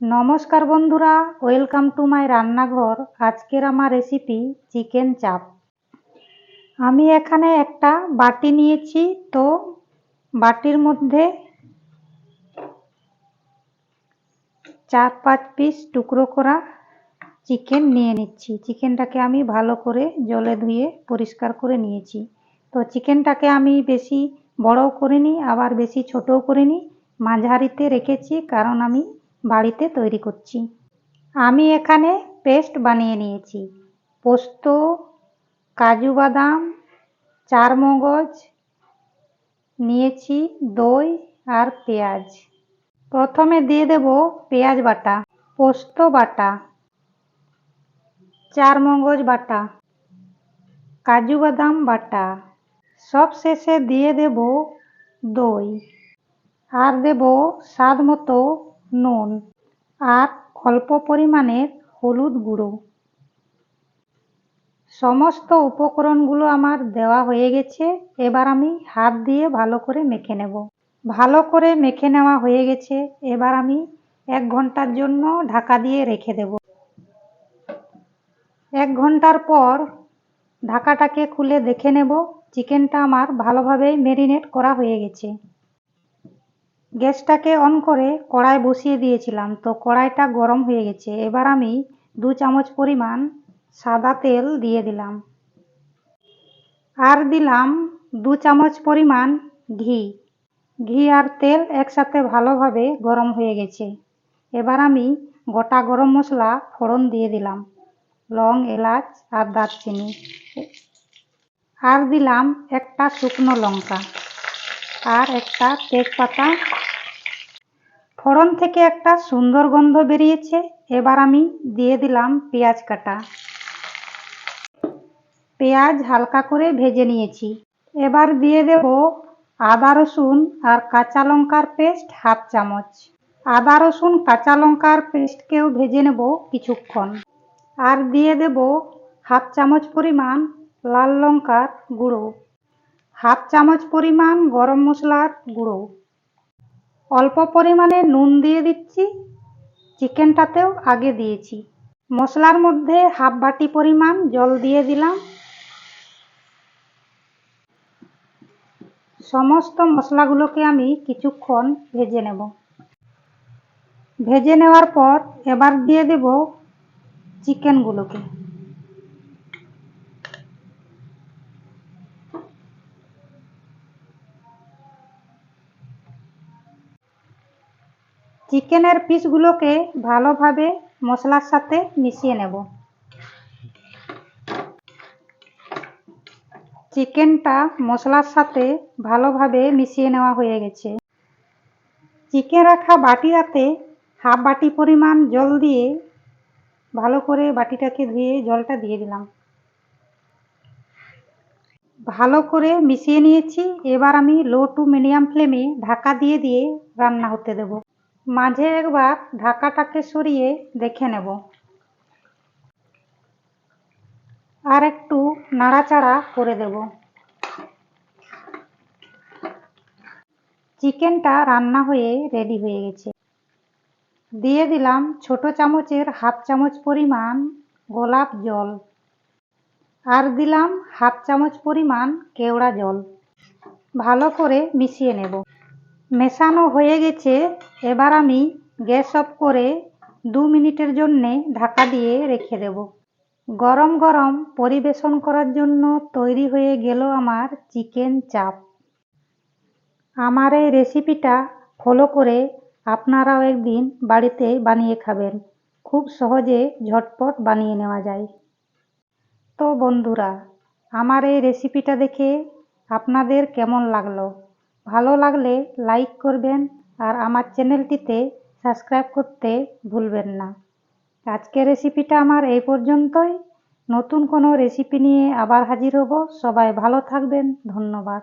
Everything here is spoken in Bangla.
নমস্কার বন্ধুরা, ওয়েলকাম টু মাই রান্নাঘর। আজকের আমার রেসিপি চিকেন চাপ। আমি এখানে একটা বাটি নিয়েছি, তো বাটির মধ্যে চার পাঁচ পিস টুকরো করা চিকেন নিয়ে নিচ্ছি। চিকেনটাকে আমি ভালো করে জলে ধুয়ে পরিষ্কার করে নিয়েছি। তো চিকেনটাকে আমি বেশি বড়ও করিনি, আবার বেশি ছোটও করিনি। মাঝারিতে রেখেছি, কারণ আমি বাড়িতে তৈরি করছি। আমি এখানে পেস্ট বানিয়ে নিয়েছি। পোস্ত, কাজু বাদাম চার মগজ নিয়েছি দই আর পেঁয়াজ। প্রথমে দিয়ে দেব পেঁয়াজ বাটা, পোস্ত বাটা চার মগজ বাটা, কাজু বাদাম বাটা। সব শেষে দিয়ে দেব দই। আর দেব স্বাদ মতো নুন আর অল্প পরিমাণের হলুদ গুঁড়ো। সমস্ত উপকরণগুলো আমার দেওয়া হয়ে গেছে, এবার আমি হাত দিয়ে ভালো করে মেখে নেব। ভালো করে মেখে নেওয়া হয়ে গেছে, এবার আমি এক ঘণ্টার জন্য ঢাকা দিয়ে রেখে দেব। এক ঘণ্টার পর ঢাকাটাকে খুলে দেখে নেব, চিকেনটা আমার ভালোভাবে ম্যারিনেট করা হয়ে গেছে। গ্যাসটাকে অন করে কড়াই বসিয়ে দিয়েছিলাম। তো কড়াইটা গরম হয়ে গেছে। এবার আমি দু চামচ পরিমাণ সাদা তেল দিয়ে দিলাম। আর দিলাম দু চামচ পরিমাণ ঘি। ঘি আর তেল একসাথে ভালোভাবে গরম হয়ে গেছে। এবার আমি গোটা গরম মশলা ফোড়ন দিয়ে দিলাম। লং, এলাচ আর দারচিনি। আর দিলাম একটা শুকনো লঙ্কা। আর একটা তেজপাতা। ফোড়ন থেকে একটা সুন্দর গন্ধ বেরিয়েছে। এবার আমি দিয়ে দিলাম পেঁয়াজ কাটা। পেঁয়াজ হালকা করে ভেজে নিয়েছি। এবার দিয়ে দেব আদা, রসুন আর কাঁচা লঙ্কার পেস্ট হাফ চামচ। আদা, রসুন, কাঁচা লঙ্কার পেস্টকেও ভেজে নেব কিছুক্ষণ। আর দিয়ে দেব হাফ চামচ পরিমাণ লাল লঙ্কার গুঁড়ো। হাফ চামচ পরিমাণ গরম মশলার গুঁড়ো। অল্প পরিমাণে নুন দিয়ে দিচ্ছি। চিকেনটাতেও আগে দিয়েছি। মশলার মধ্যে হাফ বাটি পরিমাণ জল দিয়ে দিলাম। সমস্ত মশলাগুলোকে আমি কিছুক্ষণ ভেজে নেব। ভেজে নেওয়ার পর এবার দিয়ে দেব চিকেনগুলোকে। চিকেনের পিসগুলোকে ভালোভাবে মশলার সাথে মিশিয়ে নেব। চিকেনটা মশলার সাথে ভালোভাবে মিশিয়ে নেওয়া হয়ে গেছে। চিকেন রাখা বাটিটাতে হাফ বাটি পরিমাণ জল দিয়ে ভালো করে বাটিটাকে ধুয়ে জলটা দিয়ে দিলাম। ভালো করে মিশিয়ে নিয়েছি। এবার আমি লো টু মিডিয়াম ফ্লেমে ঢাকা দিয়ে দিয়ে রান্না হতে দেব। মাঝে একবার ঢাকাটাকে সরিয়ে দেখে নেব। আর একটু নাড়াচাড়া করে দেব। চিকেনটা রান্না হয়ে রেডি হয়ে গেছে। দিয়ে দিলাম ছোট চামচের হাফ চামচ পরিমাণ গোলাপ জল। আর দিলাম হাফ চামচ পরিমাণ কেওড়া জল। ভালো করে মিশিয়ে নেব। মেশানো হয়ে গেছে, এবার আমি গ্যাস অফ করে দু মিনিটের জন্যে ঢাকা দিয়ে রেখে দেব। গরম গরম পরিবেশন করার জন্য তৈরি হয়ে গেল আমার চিকেন চাপ। আমার এই রেসিপিটা ফলো করে আপনারাও একদিন বাড়িতে বানিয়ে খাবেন। খুব সহজে ঝটপট বানিয়ে নেওয়া যায়। তো বন্ধুরা, আমার এই রেসিপিটা দেখে আপনাদের কেমন লাগল? ভালো লাগলে লাইক করবেন আর আমার চ্যানেলটিতে সাবস্ক্রাইব করতে ভুলবেন না। আজকের রেসিপিটা আমার এই পর্যন্তই। নতুন কোনো রেসিপি নিয়ে আবার হাজির হব। সবাই ভালো থাকবেন। ধন্যবাদ।